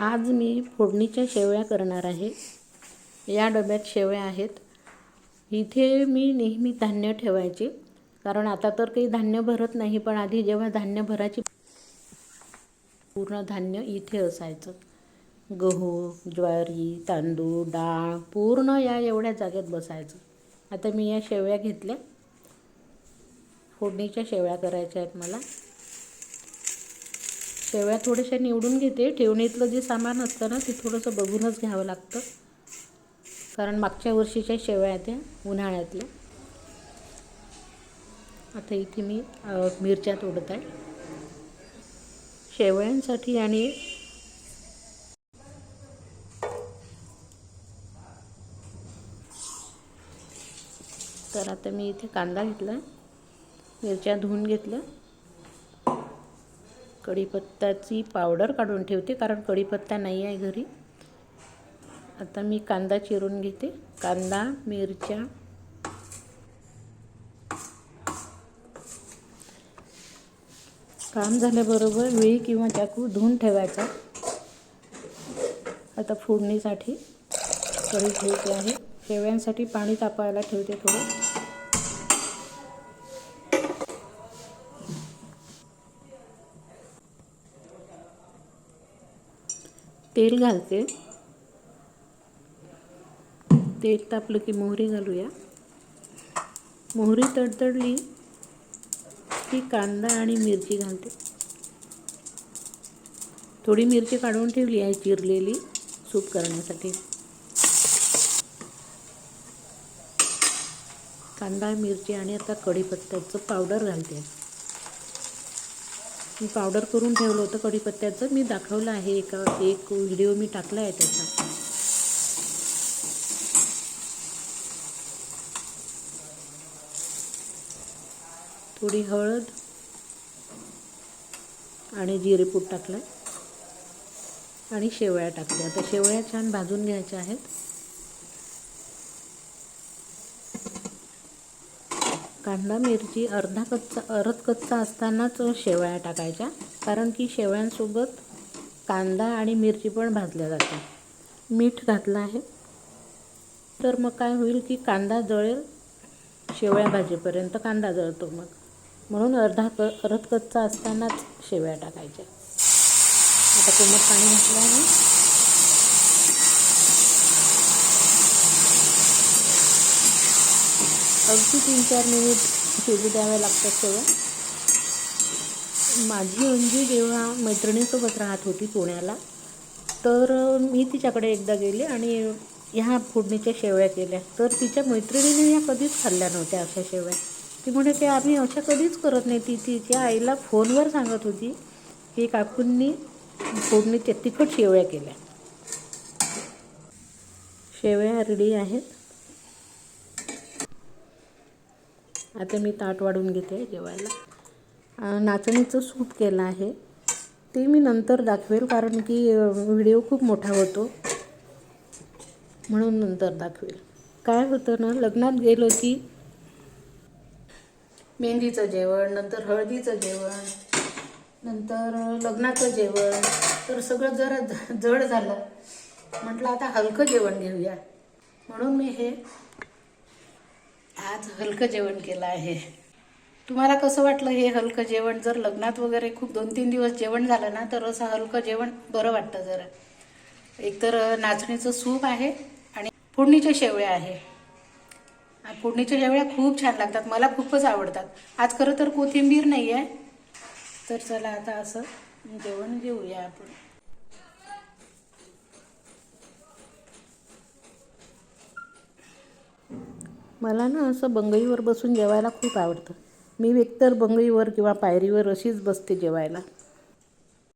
आज मी फोडणीच्या शेवया करणार आहे. या डब्यात शेवया आहेत. इथे मी नेहमी धान्य ठेवायचे. कारण आता तर काही धान्य भरत नाही पण आधी जेव्हा धान्य भरायची पूर्ण धान्य इथे असायचं. गहू ज्वारी तांदूळ डाळ पूर्ण या एवढ्या जागेत बसायचं. आता मी या शेवया घेतल्या. फोडणीच्या शेवया करायच्या आहेत मला. शेवया थोड्याशा निवडून घेते. ठेवणीतलं जे सामान असतं ना ते थोडंसं बघूनच घ्यावं लागतं. कारण मागच्या वर्षीच्या शेवया त्या उन्हाळ्यातल्या. आता इथे मी मिरच्या तोडत आहे शेवयांसाठी आणि तर आता मी इथे कांदा घेतला मिरच्या धुवून घेतल्या कढीपत्त्याची पावडर काढून ठेवते कारण कढीपत्ता नाही आहे घरी. आता मी कांदा चिरून घेते. कांदा मिरच्या. काम झाल्याबरोबर वेळी किंवा चाकू धुवून ठेवायचा. आता फोडणीसाठी कढी ठेवते आहे. शेव्यांसाठी पाणी तापायला ठेवते थोडं. तेल घालते. तेल तापलं की मोहरी घालूया. मोहरी तडतडली की कांदा आणि मिरची घालते. थोडी मिरची काढून ठेवली आहे चिरलेली सूप करण्यासाठी. कांदा मिरची आणि आता कढीपत्त्याचं पावडर घालते. पावडर करून ठेवलं होतं कढीपत्त्याचं. मी दाखवलं आहे एका एक व्हिडिओ मी टाकला आहे त्याचा. थोडी हळद आणि जिरेपूट टाकलं आणि शेवया टाकल्या. आता शेवया छान भाजून घ्यायच्या आहेत. कांदा मिरची अर्धा कच्चा अर्ध कच्चा असतानाच शेवया टाकायच्या. कारण की शेवळ्यांसोबत कांदा आणि मिरची पण भाजल्या जाते. मीठ घातलं आहे. तर मग काय होईल की कांदा जळेल शेवया भाजीपर्यंत कांदा जळतो मग. म्हणून अर्धा क अर्ध कच्चा असतानाच शेवया टाकायच्या. आता कोमट पाणी घातलं आहे. अगदी तीन चार मिनिट शिजू द्याव्या लागतात सगळं माझी अंजी जेव्हा मैत्रिणीसोबत राहत होती पुण्याला तर मी तिच्याकडे एकदा गेले आणि ह्या फोडणीच्या शेवया केल्या. तर तिच्या मैत्रिणीने ह्या कधीच खाल्ल्या नव्हत्या अशा शेवया. ती म्हणे ते आम्ही अशा कधीच करत नाही. ती तिच्या आईला फोनवर सांगत होती की काकूंनी फोडणीच्या तिखट शेवया केल्या. शेवया रेडी आहेत. आता मी ताट वाढून घेते जेवायला. नाचणीचं सूप केलं आहे. ते मी नंतर दाखवेल कारण की व्हिडिओ खूप मोठा होतो. म्हणून नंतर दाखवेल. काय होतं ना लग्नात गेलो की मेहंदीचं जेवण नंतर हळदीचं जेवण नंतर लग्नाचं जेवण. तर सगळं जरा ज- जड झालं. म्हटलं आता हलकं जेवण घेऊया. म्हणून मी हे आज हलकं जेवण केलं आहे. तुम्हाला कसं वाटलं हे हलकं जेवण? जर लग्नात वगैरे खूप दोन तीन दिवस जेवण झालं ना तर असं हलकं जेवण बरं वाटतं जरा. एकतर नाचणीचं सूप आहे आणि फोडणीच्या शेवळ्या आहे. फोडणीच्या शेवळ्या खूप छान लागतात मला खूपच आवडतात. आज खरं तर कोथिंबीर नाही आहे तर चला आता असं जेवण घेऊया आपण. मला ना असं बंगईवर बसून जेवायला खूप आवडतं. मी एकतर बंगईवर किंवा पायरीवर अशीच बसते जेवायला.